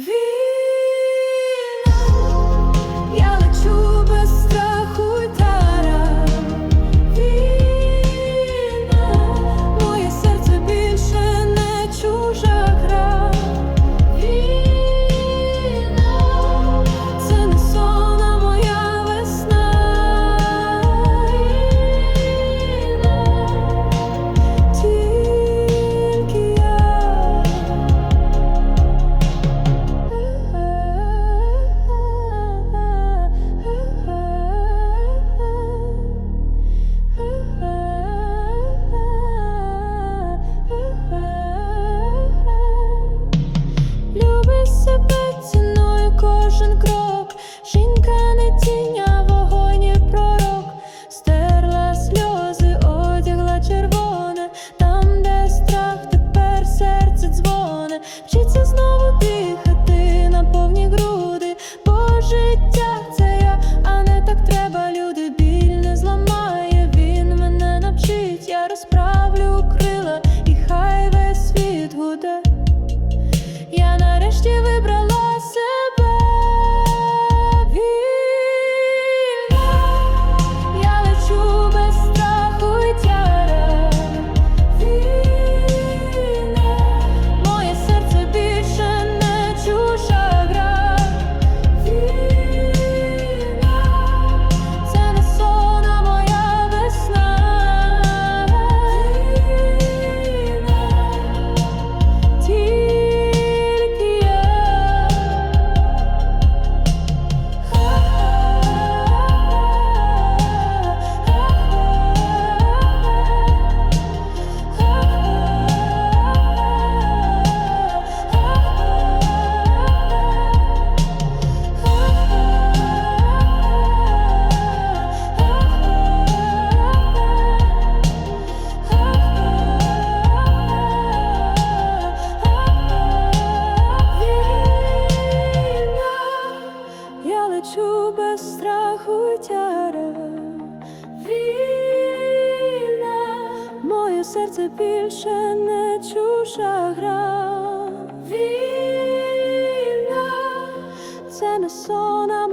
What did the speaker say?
V серце більше не чужа гра. Вільна, це не сон, а